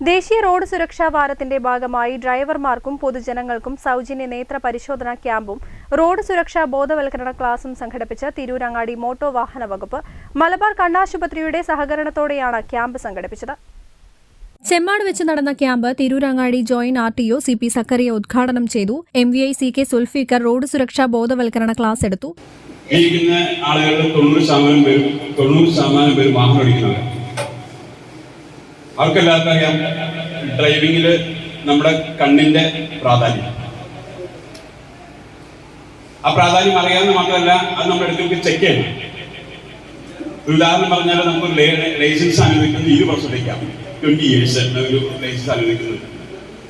ദേശീയ റോഡ് സുരക്ഷാ വാരത്തിന്റെ ഭാഗമായി ഡ്രൈവർമാർക്കും പൊതുജനങ്ങൾക്കും സൗജന്യ നേത്ര പരിശോധനാ ക്യാമ്പും റോഡ് സുരക്ഷാ ബോധവൽക്കരണ ക്ലാസും സംഘടിപ്പിച്ച തിരൂരങ്ങാടി മോട്ടോർ വാഹന വകുപ്പ് മലബാർ കണ്ണാശുപത്രിയുടെ സഹകരണത്തോടെയാണ് ക്യാമ്പ് സംഘടിപ്പിച്ചത്. ചെമ്മാട് വെച്ച് നടന്ന camp Tirurangadi joint R T O C P Zakariya ഉദ്ഘാടനം ചെയ്തു. M V I C K Sulfikar road സുരക്ഷാ ബോധവൽക്കരണ ക്ലാസ് എടുത്തു. ആളുകളുടെ തൊണ്ണൂറ് ശതമാനം പേരും തൊണ്ണൂറ് ശതമാനം പേരും വാഹനം ഓടിക്കുന്നവർ അവർക്കെല്ലാവർക്കും അറിയാം. ഡ്രൈവിംഗിൽ നമ്മുടെ കണ്ണിന്റെ പ്രാധാന്യം. ആ പ്രാധാന്യം അറിയാമെന്ന് മാത്രമല്ല അത് നമ്മുടെ അടുത്തേക്ക് ചെക്ക് ചെയ്യണം ഉദാഹരണം പറഞ്ഞാൽ നമുക്ക് ലൈസൻസ് അനുവദിക്കുന്നത് ഇരു വർഷത്തേക്കാണ്. ട്വന്റി ഇയേഴ്സ് ഒരു ലൈസൻസ് അനുവദിക്കുന്നത്.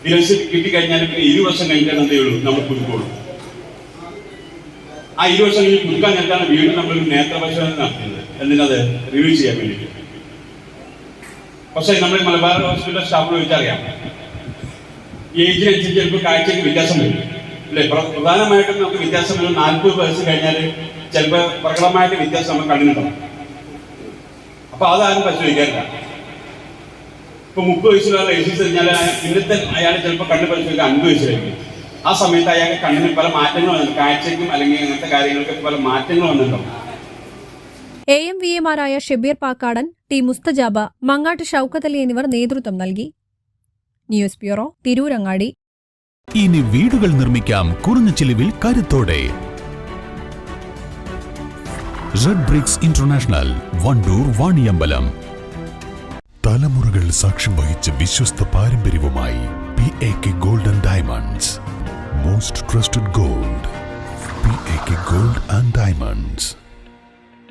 ഈ ലൈസൻസ് കിട്ടിക്കഴിഞ്ഞാൽ പിന്നെ ഇരു വർഷം കഴിഞ്ഞാൽ എന്തേ ഉള്ളൂ നമ്മൾ പുതുക്കോളൂ. ആ ഇരു വർഷം കഴിഞ്ഞ് പുതുക്കാൻ നേരത്താണ് വീണ്ടും നമ്മൾ നേത്ര പരിശോധന നടത്തുന്നത്. എന്തിനത്? റിവ്യൂ ചെയ്യാൻ വേണ്ടിയിട്ട്. പക്ഷേ നമ്മൾ മലബാർ ഹോസ്പിറ്റൽ സ്റ്റാഫിനോട് ചോദിച്ചറിയാം. ഏജിനനുസരിച്ച് ചിലപ്പോൾ കാഴ്ചയ്ക്ക് വ്യത്യാസം വരും. അല്ലേ? പ്ര- പ്രധാനമായിട്ടും നമുക്ക് വ്യത്യാസം വരും നാൽപ്പത് വയസ്സ് കഴിഞ്ഞാൽ ചിലപ്പോൾ പ്രകടമായിട്ട് വ്യത്യാസം നമ്മൾ കണ്ടിട്ടുണ്ടാവും. അപ്പൊ അതാരും പരിശോധിക്കാറില്ല. ഇപ്പൊ മുപ്പത് വയസ്സിലുള്ള ലൈസൻസ് കഴിഞ്ഞാൽ ഇന്നത്തെ അയാൾ ചിലപ്പോൾ കണ്ണ് പരിശോധിക്കുക അൻപത് വയസ്സിലായിരിക്കും ആ സമയത്ത് അയാൾക്ക് കണ്ണിന് പല മാറ്റങ്ങൾ വന്നിട്ടുണ്ട്. കാഴ്ചയ്ക്കും അല്ലെങ്കിൽ അങ്ങനത്തെ കാര്യങ്ങൾക്ക് പല മാറ്റങ്ങൾ വന്നിട്ടുണ്ടാവും. എ എം വി എമാരായ ഷെബീർ പാക്കാടൻ ടി മുസ്തജാബ മങ്ങാട്ട് ഷൌക്കത്ത് അലി എന്നിവർ നേതൃത്വം നൽകി. News bureau Tirurangadi. ഇനി വീടുകൾ നിർമ്മിക്കാം കുറഞ്ഞ ചിലവിൽ കരുത്തോടെ. Red bricks international Wandoor Vaniyambalam. തലമുറകൾ സാക്ഷ്യം വഹിച്ച വിശ്വസ്ത പാരമ്പര്യവുമായി P A K golden diamonds most trusted gold P A K gold and diamonds